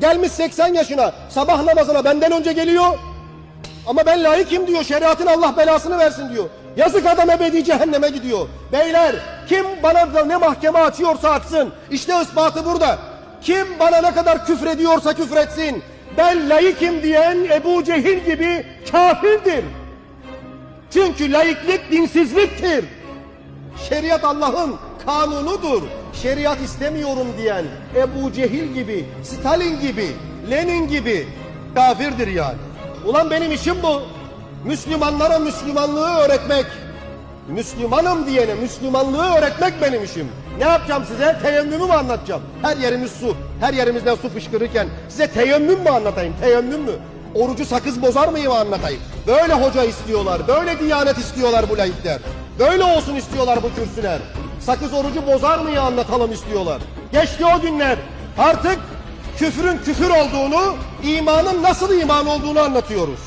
Gelmiş 80 yaşına sabah namazına benden önce geliyor. Ama ben layıkım diyor. Şeriatın Allah belasını versin diyor. Yazık adam ebedi cehenneme gidiyor. Beyler kim bana da ne mahkeme açıyorsa açsın. İşte ispatı burada. Kim bana ne kadar küfrediyorsa küfretsin. Ben layıkım diyen Ebu Cehil gibi kafirdir. Çünkü laiklik dinsizliktir. Şeriat Allah'ın kanunudur. Şeriat istemiyorum diyen Ebu Cehil gibi, Stalin gibi, Lenin gibi kafirdir yani. Ulan benim işim bu. Müslümanlara Müslümanlığı öğretmek. Müslümanım diyene Müslümanlığı öğretmek benim işim. Ne yapacağım size? Teyemmümü mü anlatacağım? Her yerimiz su. Her yerimizden su fışkırırken size teyemmüm mü anlatayım? Teyemmüm mü? Orucu sakız bozar mıyım anlatayım? Böyle hoca istiyorlar. Böyle diyanet istiyorlar bu laikler. Böyle olsun istiyorlar bu kürsüler. Sakız orucu bozar mıyı anlatalım istiyorlar. Geçti o günler. Artık küfrün küfür olduğunu, imanın nasıl iman olduğunu anlatıyoruz.